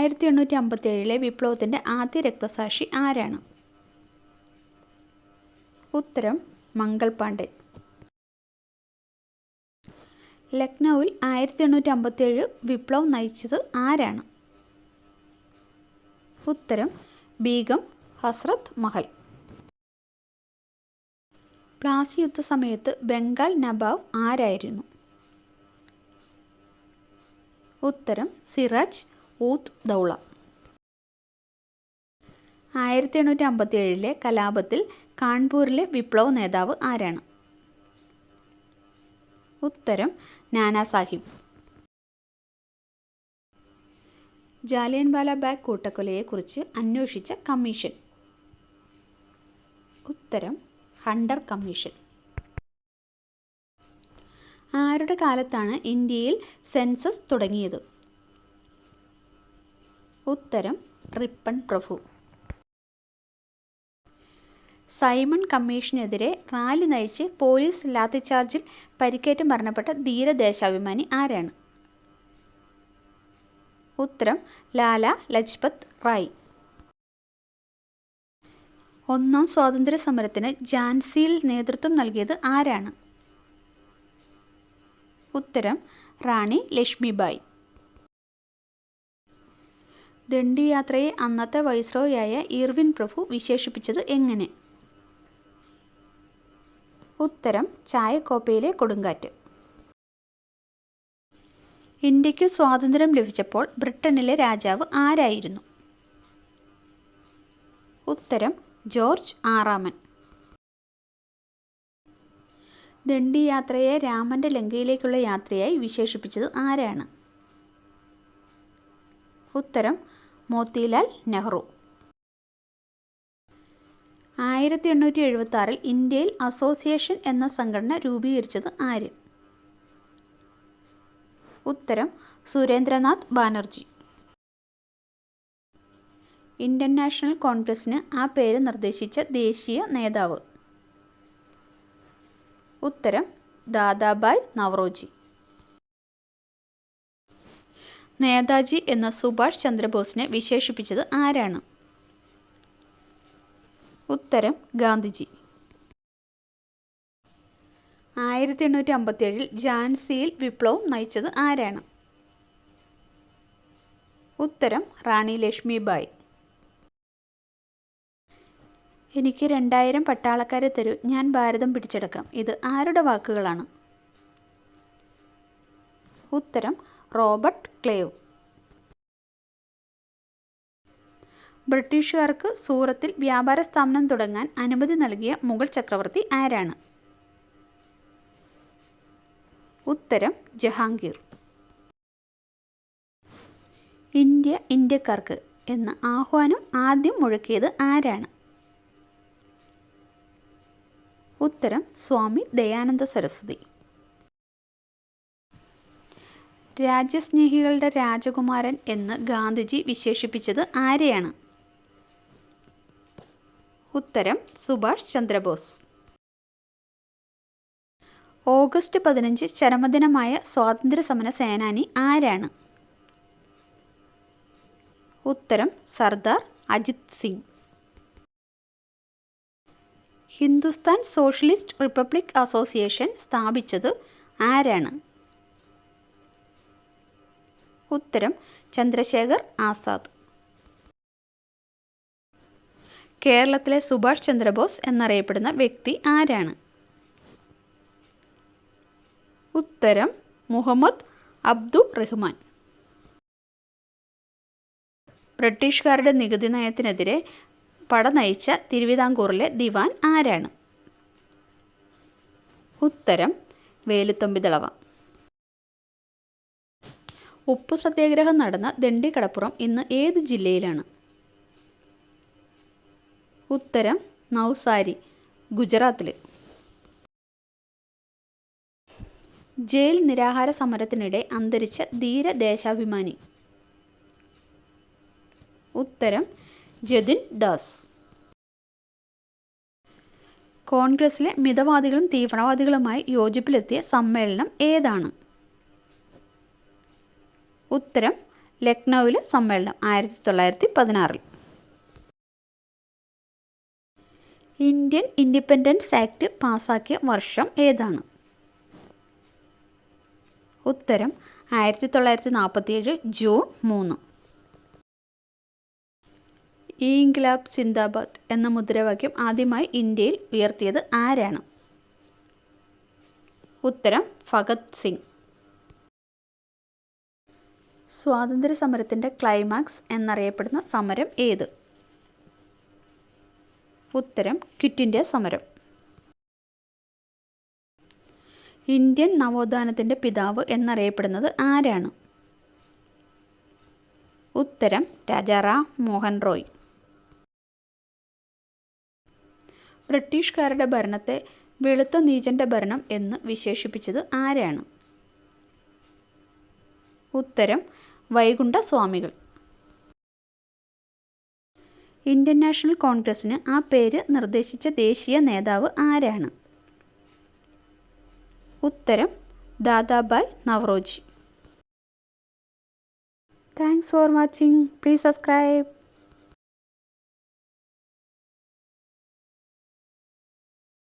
ആയിരത്തി എണ്ണൂറ്റി അമ്പത്തി ഏഴിലെ വിപ്ലവത്തിന്റെ ആദ്യ രക്തസാക്ഷി ആരാണ്? ഉത്തരം മംഗൾ പാണ്ഡെ. ലക്നൗവിൽ ആയിരത്തി എണ്ണൂറ്റി അമ്പത്തി ഏഴ് വിപ്ലവം നയിച്ചത് ആരാണ്? ഉത്തരം ബീഗം ഹസ്രത് മഹൽ. പ്ലാസി യുദ്ധ സമയത്ത് ബംഗാൾ നവാബ് ആരായിരുന്നു? ഉത്തരം സിറാജ് ഊത്ത് ദൗള. ആയിരത്തി എണ്ണൂറ്റി അമ്പത്തി ഏഴിലെ കലാപത്തിൽ കാൺപൂരിലെ വിപ്ലവ നേതാവ് ആരാണ്? ഉത്തരം നാനാ സാഹിബ്. ജാലിയൻവാല ബാഗ് കൂട്ടക്കൊലയെക്കുറിച്ച് അന്വേഷിച്ച കമ്മീഷൻ. ഉത്തരം ഹണ്ടർ കമ്മീഷൻ. ആരുടെ കാലത്താണ് ഇന്ത്യയിൽ സെൻസസ് തുടങ്ങിയത്? ഉത്തരം റിപ്പൺ പ്രഭു. സൈമൺ കമ്മീഷനെതിരെ റാലി നയിച്ച് പോലീസ് ലാത്തിച്ചാർജിൽ പരിക്കേറ്റ് മരണപ്പെട്ട ധീരദേശാഭിമാനി ആരാണ്? ഉത്തരം ലാല ലജ്പത് റായ്. ഒന്നാം സ്വാതന്ത്ര്യ സമരത്തിന് ജാൻസിയിൽ നേതൃത്വം നൽകിയത് ആരാണ്? ഉത്തരം റാണി ലക്ഷ്മിബായി. ദണ്ഡിയാത്രയെ അന്നത്തെ വൈസ്രോയായ ഇർവിൻ പ്രഭു വിശേഷിപ്പിച്ചത് എങ്ങനെ? ഉത്തരം ചായക്കോപ്പയിലെ കൊടുങ്കാറ്റ്. ഇന്ത്യയ്ക്ക് സ്വാതന്ത്ര്യം ലഭിച്ചപ്പോൾ ബ്രിട്ടനിലെ രാജാവ് ആരായിരുന്നു? ഉത്തരം ജോർജ് ആറാമൻ. ദണ്ഡിയാത്രയെ രാമന്റെ ലങ്കയിലേക്കുള്ള യാത്രയായി വിശേഷിപ്പിച്ചത് ആരാണ്? ഉത്തരം മോത്തിലാൽ നെഹ്റു. ആയിരത്തി എണ്ണൂറ്റി എഴുപത്തി ആറിൽ ഇന്ത്യയിൽ അസോസിയേഷൻ എന്ന സംഘടന രൂപീകരിച്ചത് ആര്? ഉത്തരം സുരേന്ദ്രനാഥ് ബാനർജി. ഇന്ത്യൻ നാഷണൽ കോൺഗ്രസിന് ആ പേര് നിർദ്ദേശിച്ച ദേശീയ നേതാവ്. ഉത്തരം ദാദാബായ് നവറോജി. നേതാജി എന്ന സുഭാഷ് ചന്ദ്രബോസിനെ വിശേഷിപ്പിച്ചത് ആരാണ്? ഉത്തരം ഗാന്ധിജി. ആയിരത്തി എണ്ണൂറ്റി അമ്പത്തി ഏഴിൽ ഝാൻസിയിൽ വിപ്ലവം നയിച്ചത് ആരാണ്? ഉത്തരം റാണി ലക്ഷ്മിബായി. എനിക്ക് രണ്ടായിരം പട്ടാളക്കാരെ തരൂ ഞാൻ ഭാരതം പിടിച്ചെടുക്കാം. ഇത് ആരുടെ വാക്കുകളാണ്? ഉത്തരം റോബർട്ട് ക്ലേവ്. ബ്രിട്ടീഷുകാർക്ക് സൂറത്തിൽ വ്യാപാര സ്ഥാപനം തുടങ്ങാൻ അനുമതി നൽകിയ മുഗൾ ചക്രവർത്തി ആരാണ്? ഉത്തരം ജഹാംഗീർ. ഇന്ത്യ ഇന്ത്യക്കാർക്ക് എന്ന ആഹ്വാനം ആദ്യം മുഴക്കിയത് ആരാണ്? ഉത്തരം സ്വാമി ദയാനന്ദ സരസ്വതി. രാജ്യസ്നേഹികളുടെ രാജകുമാരൻ എന്ന് ഗാന്ധിജി വിശേഷിപ്പിച്ചത് ആരെയാണ്? ഉത്തരം സുഭാഷ് ചന്ദ്രബോസ്. ഓഗസ്റ്റ് പതിനഞ്ച് ചരമദിനമായ സ്വാതന്ത്ര്യ സമര സേനാനി ആരാണ്? ഉത്തരം Sardar Ajit Singh. Hindustan socialist republic association സ്ഥാപിച്ചത് ആരാണ്? ഉത്തരം ചന്ദ്രശേഖർ ആസാദ്. കേരളത്തിലെ സുഭാഷ് ചന്ദ്രബോസ് എന്നറിയപ്പെടുന്ന വ്യക്തി ആരാണ്? ഉത്തരം മുഹമ്മദ് അബ്ദു റഹ്മാൻ. ബ്രിട്ടീഷുകാരുടെ നികുതി നയത്തിനെതിരെ പട നയിച്ച തിരുവിതാംകൂറിലെ ദിവാൻ ആരാണ്? ഉത്തരം വേലുത്തമ്പിതളവ ഉപ്പു സത്യാഗ്രഹം നടന്ന ദണ്ഡി കടപ്പുറം ഇന്ന് ഏത് ജില്ലയിലാണ്? ഉത്തരം നൗസാരി ഗുജറാത്തിൽ ജയിൽ നിരാഹാര സമരത്തിനിടെ അന്തരിച്ച ധീര ദേശാഭിമാനി. ഉത്തരം ജതിൻ ദാസ്. കോൺഗ്രസിലെ മിതവാദികളും തീവ്രവാദികളുമായി യോജിപ്പിലെത്തിയ സമ്മേളനം ഏതാണ്? ഉത്തരം ലക്നൌവിൽ സമ്മേളനം ആയിരത്തി തൊള്ളായിരത്തി പതിനാറിൽ ഇന്ത്യൻ ഇൻഡിപെൻഡൻസ് ആക്ട് പാസാക്കിയ വർഷം ഏതാണ്? ഉത്തരം ആയിരത്തി തൊള്ളായിരത്തി നാൽപ്പത്തിയേഴ് ജൂൺ മൂന്ന്. ഇംഗ്ലാബ് സിന്ദാബാദ് എന്ന മുദ്രാവാക്യം ആദ്യമായി ഇന്ത്യയിൽ ഉയർത്തിയത് ആരാണ്? ഉത്തരം ഭഗത് സിംഗ്. സ്വാതന്ത്ര്യ സമരത്തിന്റെ ക്ലൈമാക്സ് എന്നറിയപ്പെടുന്ന സമരം ഏത്? ഉത്തരം ക്വിറ്റ് ഇന്ത്യ സമരം. ഇന്ത്യൻ നവോത്ഥാനത്തിന്റെ പിതാവ് എന്നറിയപ്പെടുന്നത് ആരാണ്? ഉത്തരം രാജാറാം മോഹൻ റോയ്. ബ്രിട്ടീഷുകാരുടെ ഭരണത്തെ വെളുത്ത നീചന്റെ ഭരണം എന്ന് വിശേഷിപ്പിച്ചത് ആരാണ്? ഉത്തരം വൈകുണ്ഠ സ്വാമികൾ ഇന്ത്യൻ നാഷണൽ കോൺഗ്രസ്സിന് ആ പേര് നിർദ്ദേശിച്ച ദേശീയ നേതാവ് ആരാണ്? ഉത്തരം Dadabhai Naoroji. Thanks for watching please subscribe